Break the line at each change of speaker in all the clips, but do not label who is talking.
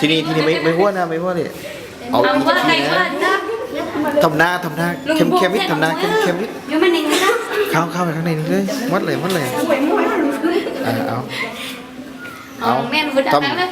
ทีนี้ทีนี้ไม่ไม่หัวนะไม่หัวเลยเอาอีกทีนะทำหน้าทำหน้าเข้มเข้มนิดทำหน้าเข้มเข้มนิด
ยังไม่นิ่งนะ
เข้าเข้าไปข้างในนี้เลยมัดเลยมัดเลยอะเอา
เอาแม่นบุด
ต้
ได้
อง
เลย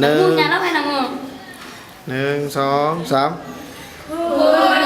หนึ่
มู
ง
ญาแล้วไปนะงู
หนึ่งสองสาม
เ